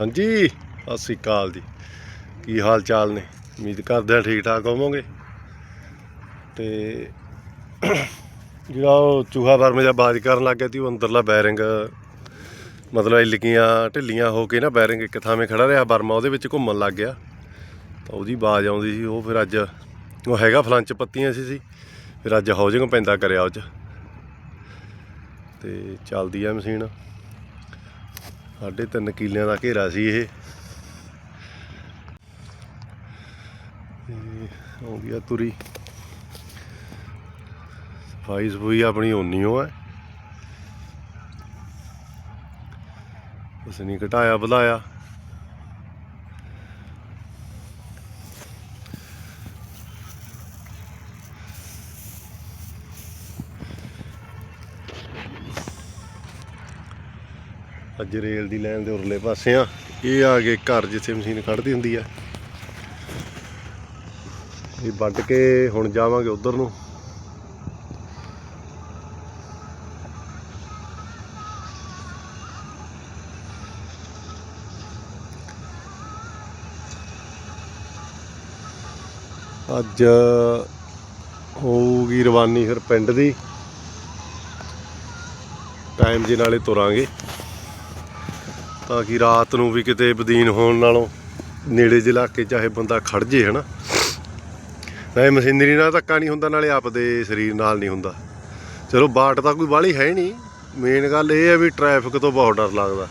ਹਾਂਜੀ, ਸਤਿ ਸ੍ਰੀ ਅਕਾਲ ਜੀ। ਕੀ ਹਾਲ ਚਾਲ ਨੇ? ਉਮੀਦ ਕਰਦੇ ਹਾਂ ਠੀਕ ਠਾਕ ਹੋਵੋਗੇ। ਤੇ ਜਿਹੜਾ ਉਹ ਚੂਹਾ ਵਰਮ ਜਾਂ ਬਾਜ ਕਰਨ ਲੱਗ ਗਿਆ ਸੀ, ਉਹ ਅੰਦਰਲਾ ਬੈਰਿੰਗ, ਮਤਲਬ ਇਲਕੀਆਂ ਢਿੱਲੀਆਂ ਹੋ ਕੇ ਨਾ ਬੈਰਿੰਗ ਇੱਕ ਥਾਵੇਂ ਖੜਾ ਰਿਹਾ ਬਰਮਾ ਉਹਦੇ ਵਿੱਚ ਘੁੰਮਣ ਲੱਗ ਗਿਆ। ਤਾਂ ਉਹਦੀ ਬਾਜ ਆਉਂਦੀ ਸੀ, ਉਹ ਫਿਰ ਅੱਜ, ਉਹ ਹੈਗਾ ਫਲੰਚ ਪੱਤੀਆਂ ਸੀ ਸੀ। ਫਿਰ ਅੱਜ ਹਾਊਸਿੰਗ ਪੈਂਦਾ ਕਰਿਆ ਉਹ 'ਚ। ਤੇ ਚੱਲਦੀ ਆ ਮਸ਼ੀਨ। ਸਾਢੇ ਤਿੰਨ ਕਿੱਲਿਆਂ ਦਾ ਘੇਰਾ ਸੀ ਇਹ। ਆਉਂਦੀ ਆ ਤੁਰੀ। ਸਫ਼ਾਈ ਸਫੂਈ ਆਪਣੀ ਓਨੀ ਓ ਹੈ ਉਸ ਨਹੀਂ ਘਟਾਇਆ ਵਧਾਇਆ ਅੱਜ ਰੇਲ ਦੀ ਲਾਈਨ ਦੇ ਉਰਲੇ ਪਾਸੇ ਆ ਇਹ ਆ ਗਏ ਘਰ ਜਿੱਥੇ ਮਸ਼ੀਨ ਖੜਦੀ ਹੁੰਦੀ ਆ। ਇਹ ਵੱਢ ਕੇ ਹੁਣ ਜਾਵਾਂਗੇ ਉਧਰ ਨੂੰ। ਅੱਜ ਹੋਊਗੀ ਰਵਾਨੀ ਫਿਰ ਪਿੰਡ ਦੀ। ਟਾਈਮ ਦੇ ਨਾਲੇ ਤੁਰਾਂਗੇ। ਤਾਂ ਕਿ ਰਾਤ ਨੂੰ ਵੀ ਕਿਤੇ ਬਦੀਨ ਹੋਣ ਨਾਲੋਂ ਨੇੜੇ ਜਿਹੇ ਇਲਾਕੇ ਚਾਹੇ ਬੰਦਾ ਖੜ ਜੇ, ਹਨਾ? ਨਾਲੇ ਮਸ਼ੀਨਰੀ ਨਾਲ ਧੱਕਾ ਨਹੀਂ ਹੁੰਦਾ, ਨਾਲੇ ਆਪਦੇ ਸਰੀਰ ਨਾਲ ਨਹੀਂ ਹੁੰਦਾ। ਚਲੋ, ਬਾਟ ਤਾਂ ਕੋਈ ਬਾਹਲੀ ਹੈ ਨਹੀਂ। ਮੇਨ ਗੱਲ ਇਹ ਹੈ ਵੀ ਟ੍ਰੈਫਿਕ ਤੋਂ ਬਹੁਤ ਡਰ ਲੱਗਦਾ।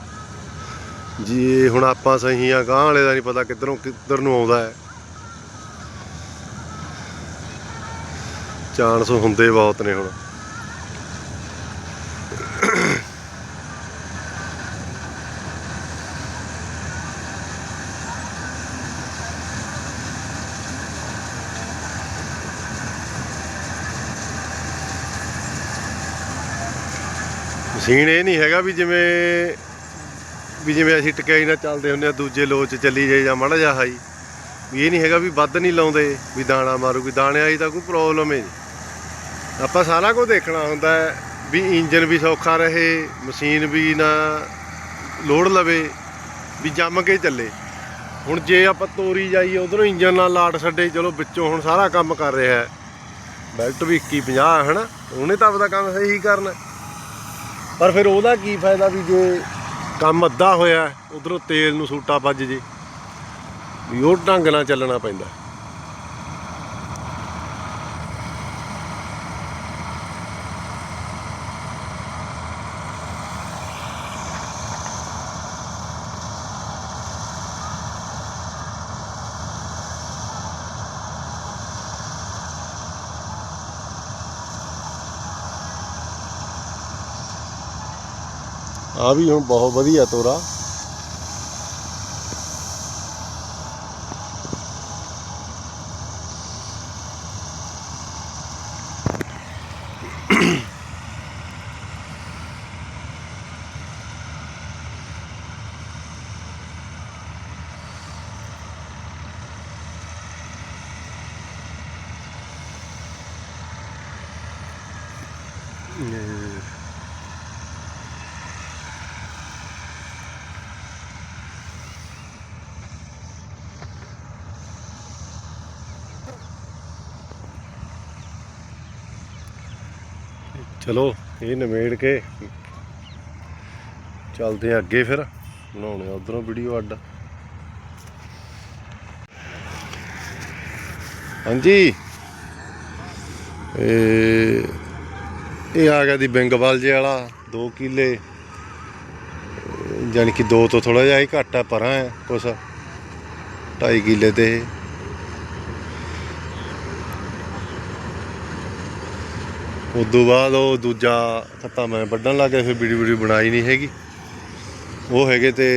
ਜੀ, ਹੁਣ ਆਪਾਂ ਸਹੀ ਆ ਗਾਂ ਵਾਲੇ ਦਾ ਨਹੀਂ ਪਤਾ ਕਿੱਧਰੋਂ ਕਿੱਧਰ ਨੂੰ ਆਉਂਦਾ ਹੈ। ਚਾਂਸ ਹੁੰਦੇ ਬਹੁਤ ਨੇ ਹੁਣ। ਮਸ਼ੀਨ ਇਹ ਨਹੀਂ ਹੈਗਾ ਵੀ ਜਿਵੇਂ ਵੀ ਜਿਵੇਂ ਅਸੀਂ ਟਕਾਈ ਨਾਲ ਚੱਲਦੇ ਹੁੰਦੇ ਆ ਦੂਜੇ ਲੋਚ 'ਚ ਚੱਲੀ ਜਾਈ ਜਾਂ ਮਾੜਾ ਜਿਹਾ ਹਾਈ। ਵੀ ਇਹ ਨਹੀਂ ਹੈਗਾ ਵੀ ਵੱਧ ਨਹੀਂ ਲਾਉਂਦੇ, ਵੀ ਦਾਣਾ ਮਾਰੂ ਮਾਰੂਗੀ ਦਾਣੇ ਆਈ ਤਾਂ ਕੋਈ ਪ੍ਰੋਬਲਮ ਹੈ ਨਹੀਂ। ਆਪਾਂ ਸਾਰਾ ਕੁਝ ਦੇਖਣਾ ਹੁੰਦਾ ਹੈ ਵੀ ਇੰਜਨ ਵੀ ਸੌਖਾ ਰਹੇ, ਮਸ਼ੀਨ ਵੀ ਨਾ ਲੋਡ ਲਵੇ, ਵੀ ਜੰਮ ਕੇ ਚੱਲੇ। ਹੁਣ ਜੇ ਆਪਾਂ ਤੋਰੀ ਜਾਈਏ, ਉਧਰੋਂ ਇੰਜਨ ਨਾਲ ਲਾਟ ਛੱਡੇ, ਚਲੋ ਵਿੱਚੋਂ ਹੁਣ ਸਾਰਾ ਕੰਮ ਕਰ ਰਿਹਾ ਹੈ। ਬੈਲਟ ਵੀ 21 50 ਹੈ ਨਾ ਉਹਨੇ ਤਾਂ ਆਪਦਾ ਕੰਮ ਸਹੀ ਕਰਨਾ। ਪਰ ਫਿਰ ਉਹਦਾ ਕੀ ਫਾਇਦਾ ਵੀ ਜੇ ਕੰਮ ਅੱਧਾ ਹੋਇਆ, ਉਧਰੋਂ ਤੇਲ ਨੂੰ ਸੂਟਾ ਵੱਜ ਜੇ। ਵੀ ਉਹ ਢੰਗ ਨਾਲ ਚੱਲਣਾ ਪੈਂਦਾ। ਆ ਵੀ ਹੁਣ ਬਹੁਤ ਵਧੀਆ ਤੋਰਾ। ਇਹ ਚਲੋ, ਇਹ ਨਵੇੜ ਕੇ ਚੱਲਦੇ ਆ ਅੱਗੇ ਫਿਰ। ਬਣਾਉਣੇ ਆ ਉਧਰੋਂ ਵੀਡੀਓ ਅੱਡ। ਹਾਂਜੀ। ਇਹ ਇਹ ਆ ਗਿਆ ਦੀ ਬੈਂਗਵਾਲ ਜੇ ਵਾਲਾ 2 ਕਿੱਲੇ। ਜਾਨੀ ਕਿ 2 ਤੋਂ ਥੋੜਾ ਜਿਹਾ ਹੀ ਘੱਟ ਆ, ਪਰਾਂ ਹੈ ਕੁਛ। 2.5 ਕਿੱਲੇ ਤੇ ਇਹ ਤੋਂ ਬਾਅਦ ਉਹ ਦੂਜਾ ਖੱਤਾ ਮੈਂ ਵੱਢਣ ਲੱਗ ਗਿਆ, ਫਿਰ ਵੀਡੀਓ ਵੀਡੀਓ ਬਣਾਈ ਨਹੀਂ ਹੈਗੀ। ਉਹ ਹੈਗੇ ਤੇ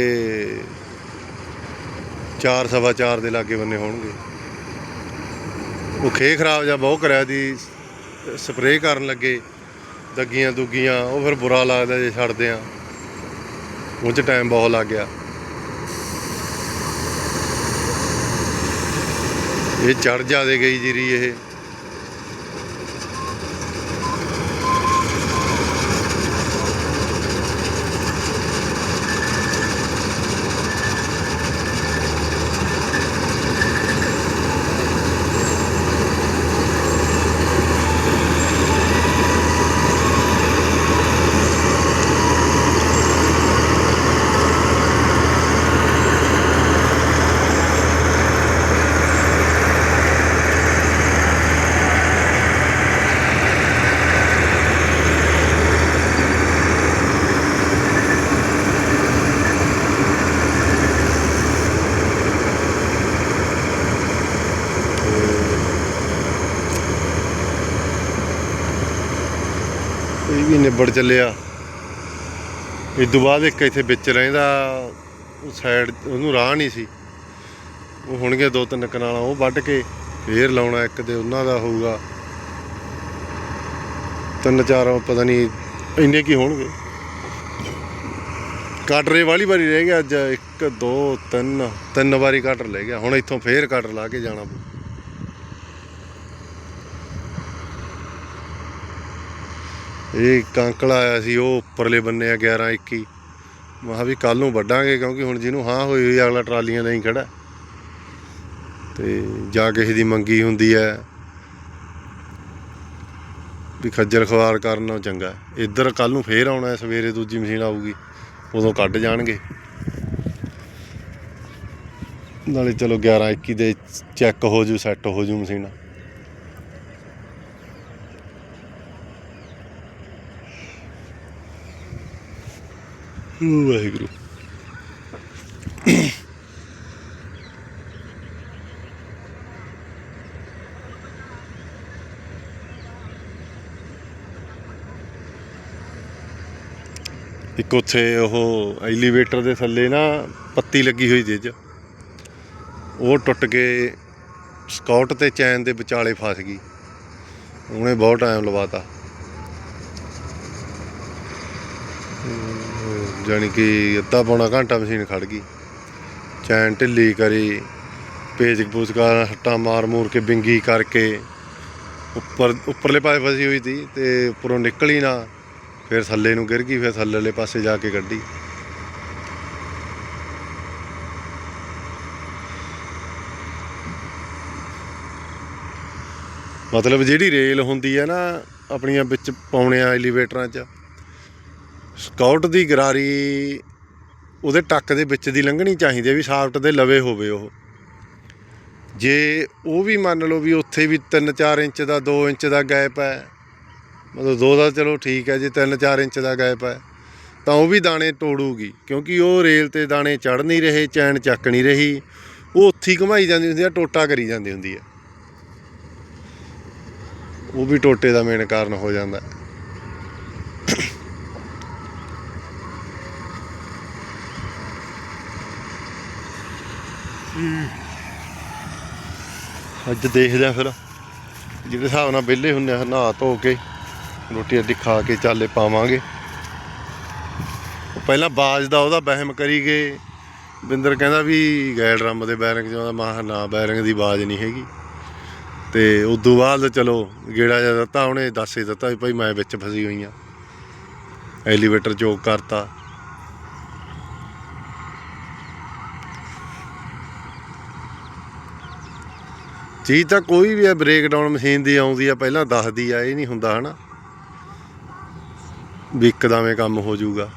4 ਸਵਾ 4 ਦੇ ਲਾਗੇ ਬੰਨੇ ਹੋਣਗੇ। ਉਹ ਖੇ ਖਰਾਬ ਜਾਂ ਬਹੁਤ ਕਰਿਆ ਦੀ, ਸਪਰੇਅ ਕਰਨ ਲੱਗੇ, ਦੱਗੀਆਂ ਦੁੱਗੀਆਂ, ਉਹ ਫਿਰ ਬੁਰਾ ਲੱਗਦਾ ਜੇ ਛੱਡਦੇ ਆ। ਉਹ ਚ ਟਾਈਮ ਬਹੁਤ ਲੱਗ ਗਿਆ। ਇਹ ਚੜ ਜਾਦੇ ਗਈ ਜੀਰੀ ਇਹ ਵੀ ਨਿਬੜ ਚੱਲਿਆ। ਇਸ ਤੋਂ ਬਾਅਦ ਇੱਕ ਇੱਥੇ ਵਿੱਚ ਰਹਿੰਦਾ, ਉਹ ਸਾਈਡ ਉਹਨੂੰ ਰਾਹ ਨਹੀਂ ਸੀ। ਉਹ ਹੋਣਗੇ ਦੋ ਤਿੰਨ ਕਨਾਲਾਂ, ਉਹ ਵੱਢ ਕੇ ਫੇਰ ਲਾਉਣਾ ਇੱਕ ਤੇ ਉਹਨਾਂ ਦਾ ਹੋਊਗਾ। ਤਿੰਨ ਚਾਰ, ਪਤਾ ਨਹੀਂ ਇੰਨੇ ਕੀ ਹੋਣਗੇ। ਕਟਰੇ ਵਾਲੀ ਵਾਰੀ ਰਹਿ ਗਿਆ ਅੱਜ 1 2 3 ਤਿੰਨ ਵਾਰੀ ਕਟਰ ਲੈ ਗਿਆ। ਹੁਣ ਇੱਥੋਂ ਫੇਰ ਕਟਰ ਲਾ ਕੇ ਜਾਣਾ ਪਊ। ਇਹ ਕੰਕਲ ਆਇਆ ਸੀ ਉਹ ਉੱਪਰਲੇ ਬੰਨੇ ਆ 11 21 ਮੈਂ ਕਿਹਾ ਵੀ ਕੱਲ ਨੂੰ ਵੱਢਾਂਗੇ ਕਿਉਂਕਿ ਹੁਣ ਜਿਹਨੂੰ ਹਾਂ ਹੋਈ ਹੋਈ ਅਗਲਾ ਟਰਾਲੀਆਂ ਨਹੀਂ ਖੜਾ। ਤੇ ਜਾ ਕਿਸੇ ਦੀ ਮੰਗੀ ਹੁੰਦੀ ਹੈ ਵੀ ਖੱਜਲ ਖਵਾਰ ਕਰਨਾ ਚੰਗਾ। ਇੱਧਰ ਕੱਲ ਨੂੰ ਫੇਰ ਆਉਣਾ ਹੈ, ਸਵੇਰੇ ਦੂਜੀ ਮਸ਼ੀਨ ਆਊਗੀ ਉਦੋਂ ਕੱਢ ਜਾਣਗੇ। ਨਾਲੇ ਚਲੋ 11 21 ਦੇ ਚੈੱਕ ਹੋ ਜੂ ਸੈੱਟ ਹੋ ਜੂ ਮਸ਼ੀਨ। ਵਾਹਿਗੁਰੂ। ਇੱਕ ਉੱਥੇ ਉਹ ਐਲੀਵੇਟਰ ਦੇ ਥੱਲੇ ਨਾ ਪੱਤੀ ਲੱਗੀ ਹੋਈ ਸੀ ਚ। ਉਹ ਟੁੱਟ ਕੇ ਸਕਾਊਟ ਤੇ ਚੈਨ ਦੇ ਵਿਚਾਲੇ ਫਸ ਗਈ। ਉਹਨੇ ਬਹੁਤ ਟਾਈਮ ਲਵਾਤਾ। ਜਾਣੀ ਕਿ ਅੱਧਾ ਪੌਣਾ ਘੰਟਾ ਮਸ਼ੀਨ ਖੜ ਗਈ। ਚੈਨ ਢਿੱਲੀ ਕਰੀ ਪੇਜ ਪੂਜ ਕਾ ਹੱਟਾ ਮਾਰ ਮੂਰ ਕੇ ਬਿੰਗੀ ਕਰਕੇ ਉੱਪਰ, ਉੱਪਰਲੇ ਪਾਸੇ ਫਸੀ ਹੋਈ ਸੀ ਤੇ ਉੱਪਰੋਂ ਨਿਕਲੀ ਨਾ, ਫਿਰ ਥੱਲੇ ਨੂੰ ਗਿਰ ਗਈ, ਫਿਰ ਥੱਲੇ ਵਾਲੇ ਪਾਸੇ ਜਾ ਕੇ ਕੱਢੀ। ਮਤਲਬ ਜਿਹੜੀ ਰੇਲ ਹੁੰਦੀ ਹੈ ਨਾ, ਆਪਣੀਆਂ ਵਿੱਚ ਪਾਉਣੇ ਆ ਐਲੀਵੇਟਰਾਂ 'ਚ ਸਕਾਊਟ ਦੀ ਗਰਾਰੀ ਉਹਦੇ ਟੱਕ ਦੇ ਵਿੱਚ ਦੀ ਲੰਘਣੀ ਚਾਹੀਦੀ ਹੈ ਵੀ ਸਾਫਟ ਦੇ ਲਵੇ ਹੋਵੇ ਉਹ ਜੇ ਉਹ ਵੀ ਮੰਨ ਲਓ ਵੀ ਉੱਥੇ ਵੀ 3-4 ਇੰਚ ਦਾ 2 ਇੰਚ ਦਾ ਗੈਪ ਹੈ, ਮਤਲਬ ਦੋ ਦਾ ਚਲੋ ਠੀਕ ਹੈ ਜੇ 3-4 ਇੰਚ ਦਾ ਗੈਪ ਹੈ, ਤਾਂ ਉਹ ਵੀ ਦਾਣੇ ਤੋੜੂਗੀ, ਕਿਉਂਕਿ ਉਹ ਰੇਲ ਤੇ ਦਾਣੇ ਚੜ ਨਹੀਂ ਰਹੇ, ਚੈਨ ਚੱਕ ਨਹੀਂ ਰਹੀ, ਉਹ ਉੱਥੇ ਹੀ ਜਾਂਦੀ ਹੁੰਦੀ ਹੈ, ਟੋਟਾ ਕਰੀ ਜਾਂਦੀ ਹੁੰਦੀ ਹੈ ਉਹ ਵੀ ਟੋਟੇ ਦਾ ਮੇਨ ਕਾਰਨ ਹੋ ਜਾਂਦਾ ਹੈ। ਅੱਜ ਦੇਖਦੇ ਆ ਫਿਰ। ਜਿਹੜੇ ਹਿਸਾਬ ਨਾਲ ਵਿਹਲੇ ਹੁੰਨੇ ਆ, ਨਹਾ ਧੋ ਕੇ ਰੋਟੀ ਅੱਡੀ ਖਾ ਕੇ ਚਾਲੇ ਪਾਵਾਂਗੇ। ਪਹਿਲਾਂ ਬਾਜ ਦਾ ਉਹਦਾ ਵਹਿਮ ਕਰੀ ਗਏ ਬਿੰਦਰ ਕਹਿੰਦਾ ਵੀ ਗੈਲ ਡਰਮ ਦੇ ਬੈਰਿੰਗ ਚੋਂ ਮਾਹ ਨਾ, ਬੈਰਿੰਗ ਦੀ ਬਾਜ ਨਹੀਂ ਹੈਗੀ। ਤੇ ਉਦੋਂ ਬਾਅਦ ਚਲੋ ਗੇੜਾ ਜਿਹਾ ਦਿੱਤਾ, ਉਹਨੇ ਦੱਸ ਹੀ ਦਿੱਤਾ ਵੀ ਭਾਈ ਮੈਂ ਵਿੱਚ ਫਸੀ ਹੋਈ ਆ। ਐਲੀਵੇਟਰ ਚੋਕ ਕਰਤਾ। ਚੀਜ਼ ਤਾਂ ਕੋਈ ਵੀ ਹੈ ਬ੍ਰੇਕ ਡਾਊਨ ਮਸ਼ੀਨ ਦੀ ਆਉਂਦੀ ਆ, ਪਹਿਲਾਂ ਦੱਸਦੀ ਆ, ਇਹ ਨਹੀਂ ਹੁੰਦਾ ਹਨਾ। ਵੀ ਇੱਕਦਮੇ ਕੰਮ ਹੋ ਜਾਊਗਾ।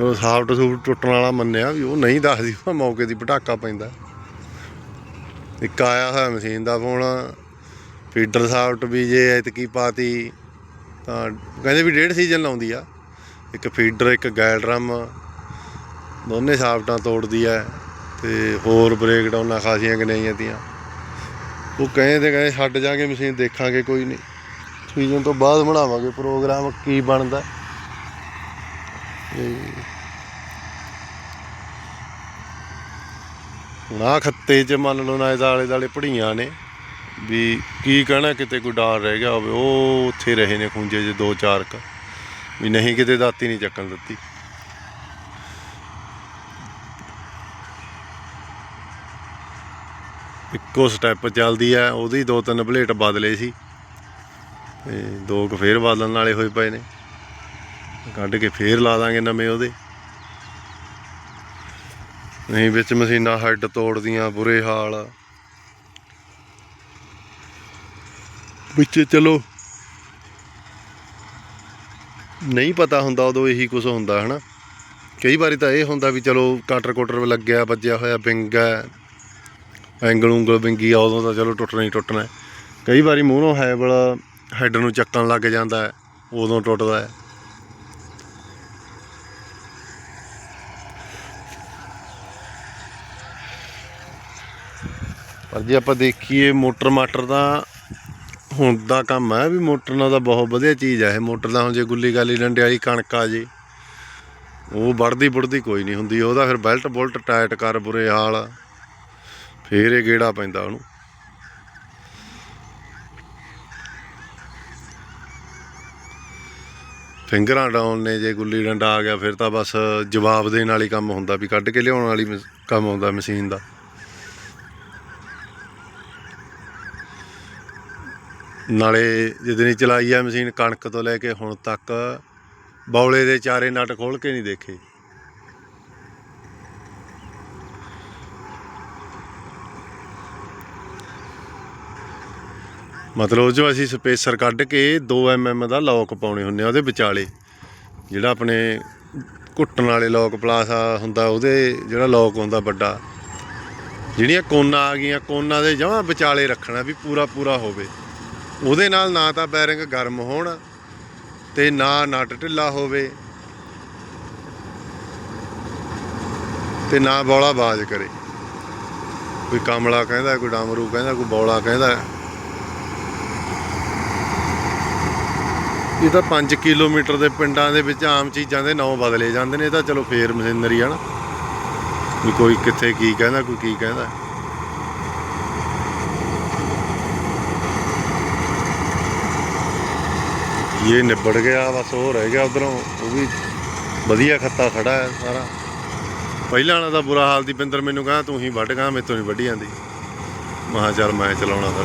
ਉਹ ਸਾਫਟ ਸੂਟ ਟੁੱਟਣ ਵਾਲਾ ਮੰਨਿਆ ਵੀ ਉਹ ਨਹੀਂ ਦੱਸਦੀ, ਉਹ ਮੌਕੇ ਦੀ ਪਟਾਕਾ ਪੈਂਦਾ। ਇੱਕ ਆਇਆ ਹੋਇਆ ਮਸ਼ੀਨ ਦਾ ਫੋਨ ਫੀਡਰ ਸਾਫਟ ਵੀ ਜੇ ਐਤਕੀ ਪਾਤੀ, ਤਾਂ ਕਹਿੰਦੇ ਵੀ ਡੇਢ ਸੀਜ਼ਨ ਲਾਉਂਦੀ ਆ। ਇੱਕ ਫੀਡਰ ਇੱਕ ਗੈਲ ਡਰਮ, ਦੋਨੇ ਸਾਫਟਾਂ ਤੋੜਦੀ ਆ। ਤੇ ਹੋਰ ਬ੍ਰੇਕਡਾਊਨਾਂ ਖਾਸੀਆਂ ਗਨਾਈਆਂ ਤੀਆਂ ਉਹ ਕਹੇ ਤੇ ਕਹੇ ਛੱਡ ਜਾਗੇ ਮਸ਼ੀਨ ਦੇਖਾਂਗੇ, ਕੋਈ ਨਹੀਂ। ਸੀਜ਼ਨ ਤੋਂ ਬਾਅਦ ਬਣਾਵਾਂਗੇ ਪ੍ਰੋਗਰਾਮ ਕੀ ਬਣਦਾ। ਤੇ ਖੱਤੇ 'ਚ ਮੰਨ ਲਓ ਨਾ ਇਹਦੇ ਆਲੇ ਦਾਲੇ ਪੜੀਆਂ ਨੇ, ਵੀ ਕੀ ਕਹਿਣਾ ਕਿਤੇ ਕੋਈ ਡਾਰ ਰਹਿ ਗਿਆ ਹੋਵੇ, ਉਹ ਉੱਥੇ ਰਹੇ ਨੇ ਖੁੰਝੇ 'ਚ ਦੋ ਚਾਰ ਕ ਵੀ ਨਹੀਂ ਕਿਤੇ ਦਾਤੀ ਨਹੀਂ ਚੱਕਣ ਦਿੱਤੀ। ਇੱਕੋ ਸਟੈਪ ਚੱਲਦੀ ਆ, ਉਹਦੀ ਦੋ ਤਿੰਨ ਬਲੇਟ ਬਦਲੇ ਸੀ। ਤੇ ਦੋ ਕੁ ਫੇਰ ਬਦਲਣ ਵਾਲੇ ਹੋਏ ਪਏ ਨੇ। ਕੱਢ ਕੇ ਫੇਰ ਲਾ ਦਾਂਗੇ ਨਵੇਂ ਉਹਦੇ। ਨਹੀਂ, ਵਿੱਚ ਮਸ਼ੀਨਾਂ ਹੱਡ ਤੋੜਦੀਆਂ, ਬੁਰੇ ਹਾਲ। ਵਿੱਚ ਚਲੋ, ਨਹੀਂ ਪਤਾ ਹੁੰਦਾ ਉਦੋਂ ਇਹੀ ਕੁਝ ਹੁੰਦਾ, ਹਨਾ। ਕਈ ਵਾਰੀ ਤਾਂ ਇਹ ਹੁੰਦਾ ਵੀ ਚਲੋ ਕਾਟਰ ਕੋਟਰ ਲੱਗਿਆ, ਵੱਜਿਆ ਹੋਇਆ, ਵਿੰਗ ਹੈ। ਐਂਗਲ ਉਂਗਲ ਵਿੰਗੀ ਆ, ਉਦੋਂ ਤਾਂ ਚਲੋ ਟੁੱਟਣਾ ਹੀ ਟੁੱਟਣਾ ਕਈ ਵਾਰੀ ਮੂਹਰੋਂ ਹੈਵਲ ਹੈਡ ਨੂੰ ਚੱਕਣ ਲੱਗ ਜਾਂਦਾ ਹੈ, ਉਦੋਂ ਟੁੱਟਦਾ ਹੈ। ਪਰ ਜੇ ਆਪਾਂ ਦੇਖੀਏ ਮੋਟਰ ਮਾਟਰ ਤਾਂ ਹੁਣ ਦਾ ਕੰਮ ਹੈ ਵੀ ਮੋਟਰ ਨਾਲ ਤਾਂ ਬਹੁਤ ਵਧੀਆ ਚੀਜ਼ ਹੈ। ਇਹ ਮੋਟਰ ਦਾ ਹੁਣ ਜੇ ਗੁੱਲੀ ਗਾਲੀ ਡੰਡੇ ਵਾਲੀ ਕਣਕ ਆ ਜੇ, ਉਹ ਵੜਦੀ ਬੁੜਦੀ ਕੋਈ ਨਹੀਂ ਹੁੰਦੀ। ਉਹਦਾ ਫਿਰ ਬੈਲਟ ਬੁਲਟ ਟਾਈਟ ਕਰ ਬੁਰੇ ਹਾਲ। ਫੇਰ ਇਹ ਗੇੜਾ ਪੈਂਦਾ ਉਹਨੂੰ। ਫਿੰਗਰਾਂ ਡਾਊਨ ਨੇ, ਜੇ ਗੁੱਲੀ ਡੰਡਾ ਆ ਗਿਆ, ਫਿਰ ਤਾਂ ਬਸ ਜਵਾਬ ਦੇਣ ਵਾਲੀ ਕੰਮ ਹੁੰਦਾ ਵੀ ਕੱਢ ਕੇ ਲਿਆਉਣ ਵਾਲੀ ਕੰਮ ਹੁੰਦਾ ਮਸ਼ੀਨ ਦਾ। ਨਾਲੇ ਜਿੱਦਣੀ ਚਲਾਈ ਆ ਮਸ਼ੀਨ, ਕਣਕ ਤੋਂ ਲੈ ਕੇ ਹੁਣ ਤੱਕ ਬੌਲੇ ਦੇ ਚਾਰੇ ਨਟ ਖੋਲ ਕੇ ਨਹੀਂ ਦੇਖੇ। ਮਤਲਬ ਉਹ 'ਚੋਂ ਅਸੀਂ ਸਪੇਸਰ ਕੱਢ ਕੇ 2 mm ਦਾ ਲੌਕ ਪਾਉਣੇ ਹੁੰਦੇ ਆ ਉਹਦੇ ਵਿਚਾਲੇ। ਜਿਹੜਾ ਆਪਣੇ ਘੁੱਟਣ ਵਾਲੇ ਲੌਕ ਪਲਾਸ ਹੁੰਦਾ, ਉਹਦੇ ਜਿਹੜਾ ਲੌਕ ਹੁੰਦਾ ਵੱਡਾ। ਜਿਹੜੀਆਂ ਕੋਨਾ ਆ ਗਈਆਂ, ਕੋਨਾ ਦੇ ਜਮਾਂ ਵਿਚਾਲੇ ਰੱਖਣਾ ਵੀ ਪੂਰਾ ਪੂਰਾ ਹੋਵੇ। ਉਹਦੇ ਨਾਲ ਨਾ ਤਾਂ ਬੈਰਿੰਗ ਗਰਮ ਹੋਣ ਤੇ ਨਾ ਨਟ ਢਿੱਲਾ ਹੋਵੇ ਤੇ ਨਾ ਬੌਲਾ ਬਾਜ਼ ਕਰੇ। ਕੋਈ ਕਮਲਾ ਕਹਿੰਦਾ, ਕੋਈ ਡਾਮਰੂ ਕਹਿੰਦਾ, ਕੋਈ ਬੌਲਾ ਕਹਿੰਦਾ। ਇਹ ਤਾਂ 5 ਕਿਲੋਮੀਟਰ ਦੇ ਪਿੰਡਾਂ ਦੇ ਵਿੱਚ ਆਮ ਚੀਜ਼ਾਂ ਦੇ ਨਾਂ ਬਦਲੇ ਜਾਂਦੇ ਨੇ, ਇਹ ਤਾਂ ਚਲੋ ਫੇਰ ਮਸ਼ੀਨਰੀ ਆ ਨਾ। ਵੀ ਕੋਈ ਕਿੱਥੇ ਕੀ ਕਹਿੰਦਾ, ਕੋਈ ਕੀ ਕਹਿੰਦਾ। ਇਹ ਨਿਬੜ ਗਿਆ, ਬਸ ਉਹ ਰਹਿ ਗਿਆ ਉਧਰੋਂ, ਉਹ ਵੀ ਵਧੀਆ ਖੱਤਾ ਖੜਾ ਹੈ ਸਾਰਾ। ਪਹਿਲਾਂ ਵਾਲਾ ਤਾਂ ਬੁਰਾ ਹਾਲ ਦੀ ਪਿੰਦਰ ਮੈਨੂੰ ਕਹਿੰਦਾ, ਤੂੰ ਹੀ ਵੱਢ ਗਾ ਮੇਰੇ ਤੋਂ ਨਹੀਂ ਵੱਢੀ ਜਾਂਦੀ। ਮਹਾ ਚੱਲ ਮੈਂ ਚਲਾਉਣਾ ਫਿਰ।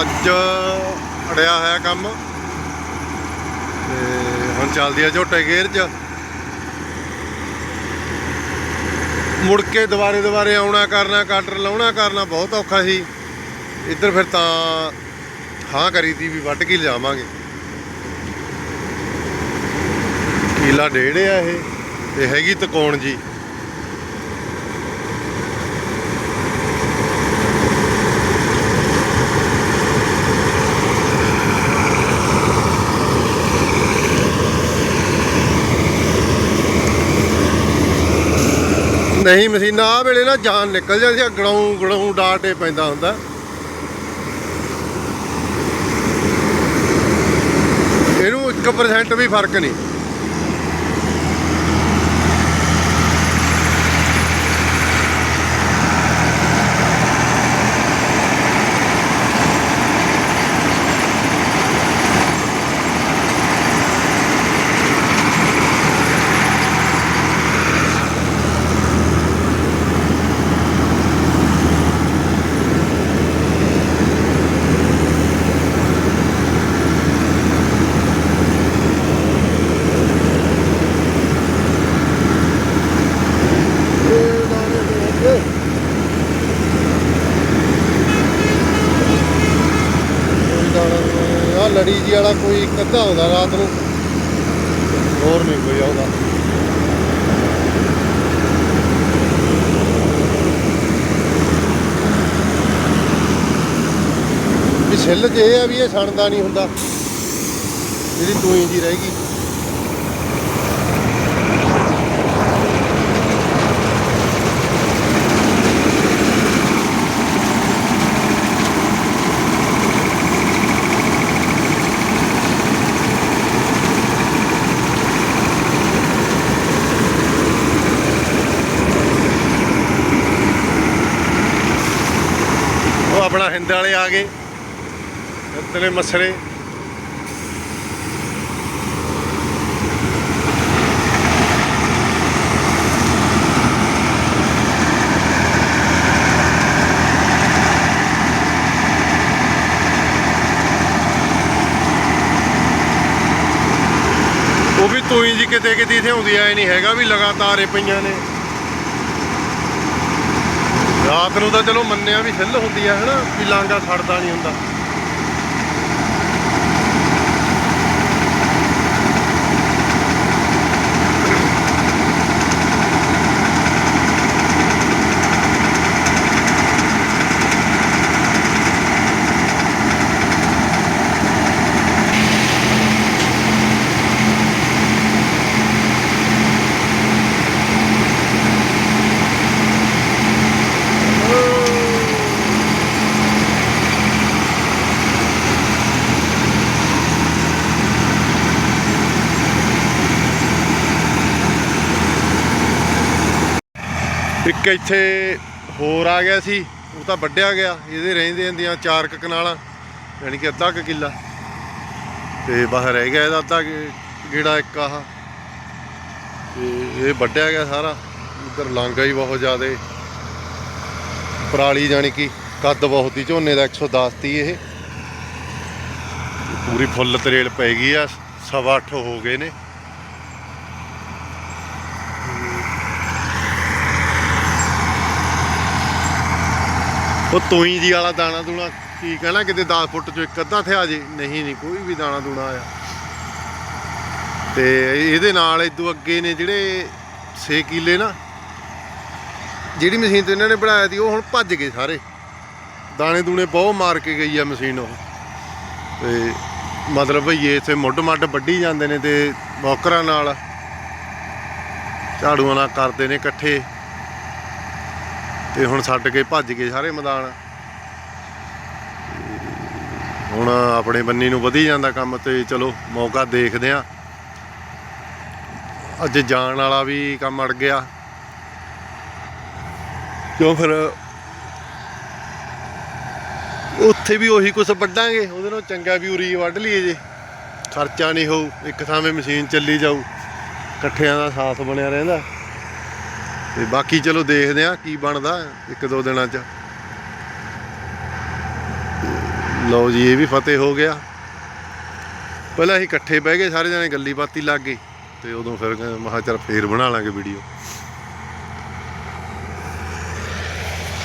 ਅੱਜ ਅੜਿਆ ਹੋਇਆ ਕੰਮ। ਤੇ ਹੁਣ ਚੱਲਦੀ ਆ ਝੋਟੇ ਗੇਰ ਚ। ਮੁੜ ਕੇ ਦੁਬਾਰੇ ਦੁਬਾਰੇ ਆਉਣਾ ਕਰਨਾ ਕਟਰ ਲਾਉਣਾ ਕਰਨਾ ਬਹੁਤ ਔਖਾ ਸੀ। ਇੱਧਰ ਫਿਰ ਤਾਂ ਹਾਂ ਕਰੀ ਤੀ ਵੀ ਵੱਢ ਕੇ ਲਿਜਾਵਾਂਗੇ। ਕੀਲਾ ਡੇਢ ਆ ਇਹ। ਤੇ ਹੈਗੀ ਤਕੌਣ ਜੀ। ਨਹੀਂ ਮਸ਼ੀਨਾਂ ਆ ਵੇਲੇ ਨਾ ਜਾਨ ਨਿਕਲ ਜਾਂਦੀ ਆ ਗੜਾਉਂ ਗੜਾਉਂ ਡਾਟੇ ਪੈਂਦਾ ਹੁੰਦਾ। ਇਹਨੂੰ 1% ਵੀ ਫ਼ਰਕ ਨਹੀਂ ਆ ਲੜੀ ਜੀ ਵਾਲਾ ਕੋਈ ਇੱਕ ਅੱਧਾ ਆਉਂਦਾ ਰਾਤ ਨੂੰ। ਹੋਰ ਨਹੀਂ ਕੋਈ ਆਉਂਦਾ। ਵੀ ਛਿੱਲ ਚ ਇਹ ਆ ਵੀ ਇਹ ਸਣਦਾ ਨਹੀਂ ਹੁੰਦਾ। ਜਿਹੜੀ ਟੂਈ ਜੀ ਰਹੇਗੀ ਆਪਣਾ ਹਿੰਦ ਵਾਲੇ ਆ ਗਏ। ਇਤਨੇ ਮਸਰੇ ਉਹ ਵੀ ਤੂੰ ਜੀ ਕਿਤੇ ਕਿਤੇ ਇੱਥੇ ਆਉਂਦੀ ਐ ਨਹੀਂ ਹੈਗਾ ਵੀ ਲਗਾਤਾਰ ਇਹ ਪਈਆਂ ਨੇ। ਰਾਤ ਨੂੰ ਤਾਂ ਚਲੋ ਮੰਨਿਆ ਵੀ ਫਿੱਲ ਹੁੰਦੀ ਆ, ਹਨਾ? ਵੀ ਲਾਂਗਾ ਛੱਡਦਾ ਨਹੀਂ ਹੁੰਦਾ। ਇੱਕ ਇੱਥੇ ਹੋਰ ਆ ਗਿਆ ਸੀ, ਉਹ ਤਾਂ ਵੱਢਿਆ ਗਿਆ, ਇਹਦੇ ਰਹਿੰਦੇ ਹੁੰਦੀਆਂ ਚਾਰ ਕੁ ਕਨਾਲਾਂ, ਯਾਨੀ ਕਿ ਅੱਧਾ ਕੁ ਕਿੱਲਾ। ਤੇ ਬਾਹਰ ਰਹਿ ਗਿਆ ਇਹਦਾ ਅੱਧਾ ਗੇੜਾ ਇੱਕ ਆਹ। ਤੇ ਇਹ ਵੱਢਿਆ ਗਿਆ ਸਾਰਾ ਉਧਰ ਲਾਂਗਾ ਹੀ ਬਹੁਤ ਜ਼ਿਆਦਾ। ਪਰਾਲੀ ਜਾਣੀ ਕਿ ਕੱਦ ਬਹੁਤ ਹੀ ਝੋਨੇ ਦਾ 110 ਤੀ ਇਹ। ਪੂਰੀ ਫੁੱਲ ਤਰੇਲ ਪੈ ਗਈ ਆ, ਸਵਾ ਅੱਠ ਹੋ ਗਏ ਨੇ। ਉਹ ਤੋਈ ਜੀ ਵਾਲਾ ਦਾਣਾ ਦੂਣਾ ਕੀ ਕਹਿਣਾ, ਕਿਤੇ 10 ਫੁੱਟ ਚੋਂ ਇੱਕ ਅੱਧਾ ਥਿਆ ਜੇ। ਨਹੀਂ ਨਹੀਂ, ਕੋਈ ਵੀ ਦਾਣਾ ਦੂਣਾ ਆਇਆ। ਤੇ ਇਹਦੇ ਨਾਲ ਇਦੋਂ ਅੱਗੇ ਨੇ ਜਿਹੜੇ 6 ਕਿੱਲੇ ਨਾ, ਜਿਹੜੀ ਮਸ਼ੀਨ ਤੇ ਇਹਨਾਂ ਨੇ ਬਣਾਇਆ ਸੀ, ਉਹ ਹੁਣ ਭੱਜ ਗਏ ਸਾਰੇ। ਦਾਣੇ ਦੂਣੇ ਬਹੁਤ ਮਾਰ ਕੇ ਗਈ ਆ ਮਸ਼ੀਨ ਉਹ। ਤੇ ਮਤਲਬ ਭਈਏ ਇੱਥੇ ਮੁੱਢ ਮੱਢ ਵੱਢੀ ਜਾਂਦੇ ਨੇ ਤੇ ਬੌਕਰਾਂ ਨਾਲ ਝਾੜੂਆਂ ਨਾਲ ਕਰਦੇ ਨੇ ਇਕੱਠੇ। ਤੇ ਹੁਣ ਛੱਡ ਕੇ ਭੱਜ ਗਏ ਸਾਰੇ ਮੈਦਾਨ। ਹੁਣ ਆਪਣੇ ਬੰਨੀ ਨੂੰ ਵਧੀ ਜਾਂਦਾ ਕੰਮ ਤੇ ਚਲੋ ਮੌਕਾ ਦੇਖਦੇ ਆ ਅੱਜ ਜਾਣ ਵਾਲਾ ਵੀ ਕੰਮ ਅੜ ਗਿਆ। ਕਿਉਂ ਫਿਰ? ਉੱਥੇ ਵੀ ਉਹੀ ਕੁਛ ਵੱਢਾਂਗੇ, ਉਹਦੇ ਨਾਲ ਚੰਗਾ ਵੀ ਉਰੀ ਵੱਢ ਲਈਏ ਜੇ। ਖਰਚਾ ਨਹੀਂ ਹੋਊ, ਇੱਕ ਥਾਵੇਂ ਮਸ਼ੀਨ ਚੱਲੀ ਜਾਊ। ਇਕੱਠਿਆਂ ਦਾ ਸਾਥ ਬਣਿਆ ਰਹਿੰਦਾ। ਤੇ ਬਾਕੀ ਚਲੋ ਦੇਖਦੇ ਆ ਕੀ ਬਣਦਾ ਇੱਕ ਦੋ ਦਿਨਾਂ ਚ। ਲਓ ਜੀ, ਇਹ ਵੀ ਫਤਿਹ ਹੋ ਗਿਆ। ਪਹਿਲਾਂ ਅਸੀਂ ਇਕੱਠੇ ਬਹਿ ਗਏ, ਸਾਰੇ ਜਣੇ ਗੱਲੀ ਬਾਤੀ ਲੱਗ ਗਏ ਤੇ ਉਦੋਂ ਫਿਰ ਕਹਿੰਦੇ ਮਹਾ ਚੱਲ ਫੇਰ ਬਣਾ ਲਾਂਗੇ ਵੀਡੀਓ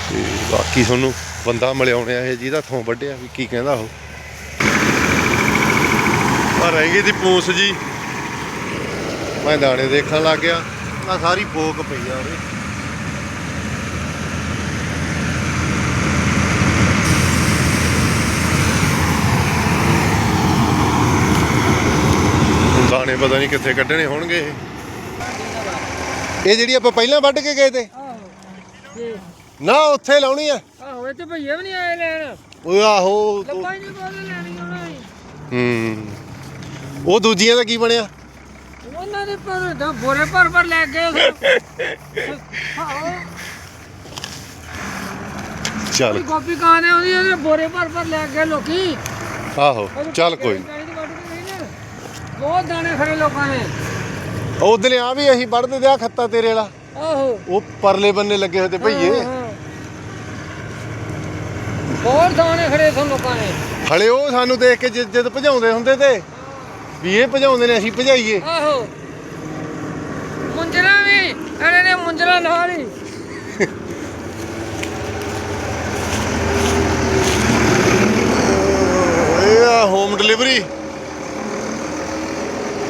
ਤੇ ਬਾਕੀ ਤੁਹਾਨੂੰ ਬੰਦਾ ਮਿਲਿਆਉਣੇ ਆ ਇਹ ਜਿਹਦਾ ਥੋਂ ਵੱਢਿਆ ਵੀ ਕੀ ਕਹਿੰਦਾ ਉਹ। ਆ ਰਹਿ ਗਈ ਦੀ ਪੂੰਛ ਜੀ। ਮੈਂ ਦਾਣੇ ਦੇਖਣ ਲੱਗ ਗਿਆ। ਆ ਸਾਰੀ ਫੋਕ ਪਈ ਆ ਉਹਦੇ ਦਾਣੇ ਪਤਾ ਨਹੀਂ ਕਿੱਥੇ ਕੱਢਣੇ ਹੋਣਗੇ ਇਹ। ਇਹ ਜਿਹੜੀ ਆਪਾਂ ਪਹਿਲਾਂ ਵੱਢ ਕੇ ਗਏ ਤੇ? ਆਹੋ ਨਾ ਉੱਥੇ ਲਾਉਣੀ ਆ। ਆਹੋ ਤੇ ਭਈਏ ਵੀ ਨਹੀਂ ਆਏ ਲੈਣ। ਉਹ ਆਹੋ ਲੱਭਾ ਹੀ ਨਹੀਂ ਬੋਲ ਲੈਣੀ ਉਹਨਾਂ ਨੇ ਹੂੰ। ਉਹ ਦੂਜੀਆਂ ਦਾ ਕੀ ਬਣਿਆ? ਉਹਨਾਂ ਦੇ ਪਰ ਦਾ ਬੋਰੇ ਭਰ ਭਰ ਲੈ ਗਏ ਆਹੋ ਚੱਲ। ਗੋਪੀ ਕਾਨੇ ਉਹਦੀ ਉਹਦੇ ਬੋਰੇ ਭਰ ਭਰ ਲੈ ਗਏ ਲੋਕੀ। ਆਹੋ ਚੱਲ ਕੋਈ ਨੀ। ਬਹੁਤ ਦਾਣੇ ਖੜੇ ਲੋਕਾਂ ਨੇ। ਦਿਨ ਆ ਵੀ ਅਸੀਂ ਵੱਢਦੇ ਦਿਆ ਖੱਤਾ ਤੇਰੇ ਵਾਲਾ। ਆਹੋ। ਉਹ ਪਰਲੇ ਬੰਨੇ ਲੱਗੇ ਹੋਏ ਤੇ ਭਈਏ। ਬਹੁਤ ਦਾਣੇ ਖੜੇ ਸਨ ਲੋਕਾਂ ਨੇ। ਹਲੇ ਉਹ ਸਾਨੂੰ ਦੇਖ ਕੇ ਜਿੱਦ ਜਿੱਦ ਭਜਾਉਂਦੇ ਹੁੰਦੇ ਤੇ। ਵੀ ਇਹ ਭਜਾਉਂਦੇ ਨੇ ਅਸੀਂ ਭਜਾਈਏ। ਆਹੋ। ਵੀ ਨੇ ਮੁੰਜਰਾ ਨਾਲ ਇਹ ਆ ਹੋਮ ਡਿਲੀਵਰੀ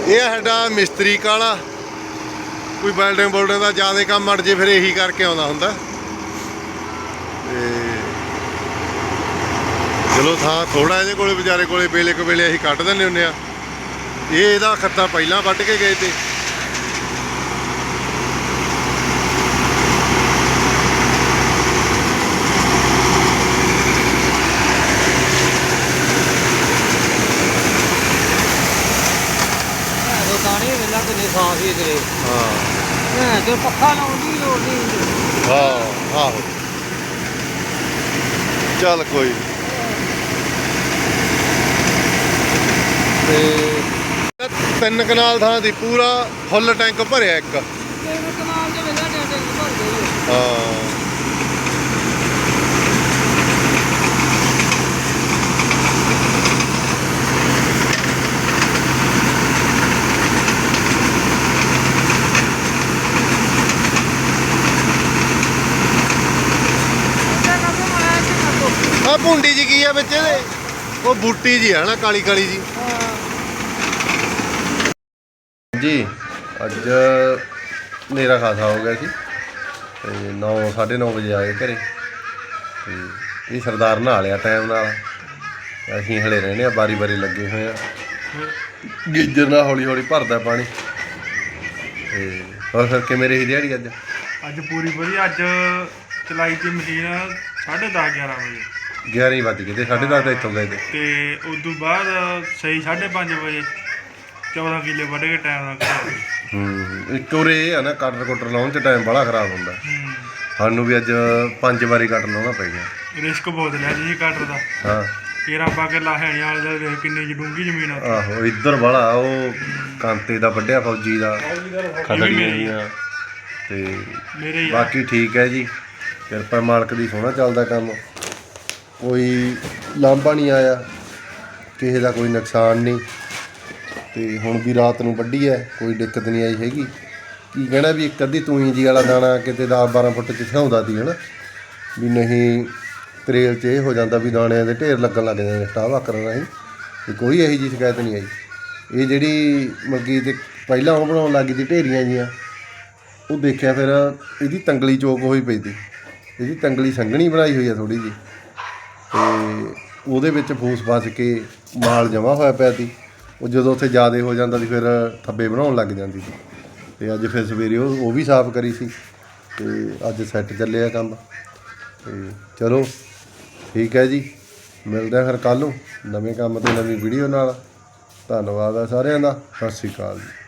ਇਹ ਆ ਸਾਡਾ ਮਿਸਤਰੀ ਕਾਲਾ। ਕੋਈ ਬਿਲਡਿੰਗ ਬੋਲਡਿੰਗ ਦਾ ਜ਼ਿਆਦਾ ਕੰਮ ਅੜ ਜੇ, ਫਿਰ ਇਹੀ ਕਰਕੇ ਆਉਂਦਾ ਹੁੰਦਾ। ਤੇ ਚਲੋ ਥਾਂ ਥੋੜਾ ਇਹਦੇ ਕੋਲੇ, ਵਿਚਾਰੇ ਕੋਲੇ ਵੇਲੇ ਕੁ ਵੇਲੇ ਅਸੀਂ ਕੱਢ ਦਿੰਦੇ ਹੁੰਦੇ ਆ। ਇਹ ਇਹਦਾ ਖੱਤਾ ਪਹਿਲਾਂ ਵੱਢ ਕੇ ਗਏ ਤੇ ਉਹ ਦਾਣੇ ਵੇਲਾ ਕਿੰਨੇ ਸਾਫ਼ ਹੀ। ਤੇਰੇ ਹਾਂ ਹਾਂ ਤੇ ਪੱਖਾ ਲਾਉਣ ਦੀ ਲੋੜ ਨਹੀਂ ਹਾਂ ਆਹੋ। ਚੱਲ ਕੋਈ ਨੀ। ਤੇ ਤਿੰਨ ਕਨਾਲ ਥਾਂ ਦੀ ਪੂਰਾ ਫੁੱਲ ਟੈਂਕ ਭਰਿਆ ਇੱਕ। ਤਿੰਨ ਕਨਾਲ ਦੇ ਵੇਲਾ ਡੇਟੇ ਭਰ ਗਏ ਹਾਂ ਉਹਦਾ ਕੰਮ ਮਾਇਆ ਕਿ ਨਾ ਆ ਭੁੰਡੀ ਜੀ ਕੀ ਆ ਵਿੱਚ? ਇਹਦੇ ਉਹ ਬੂਟੀ ਜੀ ਆ ਨਾ ਕਾਲੀ ਕਾਲੀ ਜੀ। ਜੀ ਅੱਜ ਮੇਰਾ ਖਾਸਾ ਹੋ ਗਿਆ ਸੀ। ਤੇ 9 9:30 ਵਜੇ ਆ ਗਏ ਘਰੇ। ਤੇ ਇਹ ਸਰਦਾਰ ਨਹਾ ਲਿਆ ਟਾਈਮ ਨਾਲ। ਅਸੀਂ ਹਲੇ ਰਹਿੰਦੇ ਆ ਬਾਰੀ ਬਾਰੀ ਲੱਗੇ ਹੋਏ ਆ ਗੀਜਰ ਨਾਲ ਹੌਲੀ ਹੌਲੀ ਭਰਦਾ ਪਾਣੀ। ਤੇ ਹੋਰ ਫਿਰ ਕਿਵੇਂ ਰਹੀ ਦਿਹਾੜੀ ਅੱਜ? ਅੱਜ ਪੂਰੀ ਵਧੀਆ ਅੱਜ ਚਲਾਈ ਤੇ ਮਸ਼ੀਨ 10:30 11 ਵਜੇ। 11 ਵੱਜ ਗਏ ਤੇ 10:30 ਦਾ ਇੱਥੋਂ ਗਏ ਤੇ। ਤੇ ਉਸ ਤੋਂ ਬਾਅਦ ਸਹੀ 5:30 ਵਜੇ 14 ਕਿੱਲੇ ਵੱਢ ਕੇ ਟਾਈਮ ਨਾਲ ਘਰ। ਹੂੰ ਇੱਕ ਉਰੇ ਇਹ ਆ ਨਾ ਕਟਰ ਕੁਟਰ ਲਾਉਣ ਚ ਟਾਈਮ ਬੜਾ ਖਰਾਬ ਹੁੰਦਾ। ਹੂੰ। ਸਾਨੂੰ ਵੀ ਅੱਜ ਪੰਜ ਵਾਰੀ ਕੱਟ ਲਾਉਣਾ ਪੈ ਗਿਆ। ਰਿਸਕ ਬਹੁਤ ਲਿਆ ਜੀ ਕਟਰ ਦਾ। ਹਾਂ। ਤੇਰਾ ਪਾ ਕੇ ਲਾਹਣੇ ਵਾਲੇ ਦਾ ਦੇਖ ਕਿੰਨੀ ਜਡੂੰਗੀ ਜ਼ਮੀਨ ਆ। ਆਹੋ ਇੱਧਰ ਵਾਲਾ ਉਹ ਕਾਂਤੇ ਦਾ ਵੱਡਿਆ ਫੌਜੀ ਦਾ। ਖਦੜੀਆਂ ਜੀਆਂ ਤੇ ਮੇਰੇ ਯਾਰ ਬਾਕੀ ਠੀਕ ਹੈ ਜੀ। ਕਿਰਪਾ ਮਾਲਕ ਦੀ ਸੋਹਣਾ ਚੱਲਦਾ ਕੰਮ। ਕੋਈ ਲਾਂਭਾ ਨਹੀਂ ਆਇਆ, ਕਿਸੇ ਦਾ ਕੋਈ ਨੁਕਸਾਨ ਨਹੀਂ। ਤੇ ਹੁਣ ਵੀ ਰਾਤ ਨੂੰ ਵੱਢੀ ਹੈ ਕੋਈ ਦਿੱਕਤ ਨਹੀਂ ਆਈ ਹੈਗੀ। ਕੀ ਕਹਿਣਾ ਵੀ ਇੱਕ ਅੱਧੀ ਤੂੰ ਜੀ ਵਾਲਾ ਦਾਣਾ ਕਿਤੇ 10 12 ਫੁੱਟ ਚ ਛਾਉਂਦਾ ਸੀ ਹਨਾ। ਵੀ ਨਹੀਂ, ਤਰੇਲ 'ਚ ਇਹ ਹੋ ਜਾਂਦਾ ਵੀ ਦਾਣਿਆਂ ਦੇ ਢੇਰ ਲੱਗਣ ਲੱਗ ਜਾਂਦੇ ਸਟਾਵਾ ਕਰਨ ਰਾਹੀਂ। ਤੇ ਕੋਈ ਇਹੋ ਜਿਹੀ ਸ਼ਿਕਾਇਤ ਨਹੀਂ ਆਈ। ਇਹ ਜਿਹੜੀ ਮੱਗੀ ਤੇ ਪਹਿਲਾਂ ਉਹ ਬਣਾਉਣ ਲੱਗੀ ਸੀ ਢੇਰੀਆਂ ਜੀਆਂ, ਉਹ ਦੇਖਿਆ ਫਿਰ ਇਹਦੀ ਤੰਗਲੀ ਚੋਕ ਹੋਈ ਪਈ ਸੀ। ਇਹਦੀ ਤੰਗਲੀ ਸੰਘਣੀ ਬਣਾਈ ਹੋਈ ਆ ਥੋੜੀ ਜੀ ਤੇ ਉਹਦੇ ਵਿੱਚ ਫੂਸ ਫਸ ਕੇ ਮਾਲ ਜਮਾ ਹੋਇਆ ਪਿਆ ਸੀ। ਉਹ ਜਦੋਂ ਉੱਥੇ ਜ਼ਿਆਦਾ ਹੋ ਜਾਂਦਾ ਸੀ, ਫਿਰ ਥੱਬੇ ਬਣਾਉਣ ਲੱਗ ਜਾਂਦੀ ਸੀ। ਤੇ ਅੱਜ ਫਿਰ ਸਵੇਰੇ ਉਹ ਉਹ ਵੀ ਸਾਫ਼ ਕਰੀ ਸੀ ਤੇ ਅੱਜ ਸੈੱਟ ਚੱਲਿਆ ਕੰਮ। ਤੇ ਚਲੋ, ਠੀਕ ਹੈ ਜੀ। ਮਿਲਦੇ ਹਾਂ ਫਿਰ ਕੱਲ ਨੂੰ। ਨਵੇਂ ਕੰਮ ਤੇ ਨਵੀਂ ਵੀਡੀਓ ਨਾਲ। ਧੰਨਵਾਦ ਆ ਸਾਰਿਆਂ ਦਾ। ਸਤਿ ਸ਼੍ਰੀ ਅਕਾਲ ਜੀ।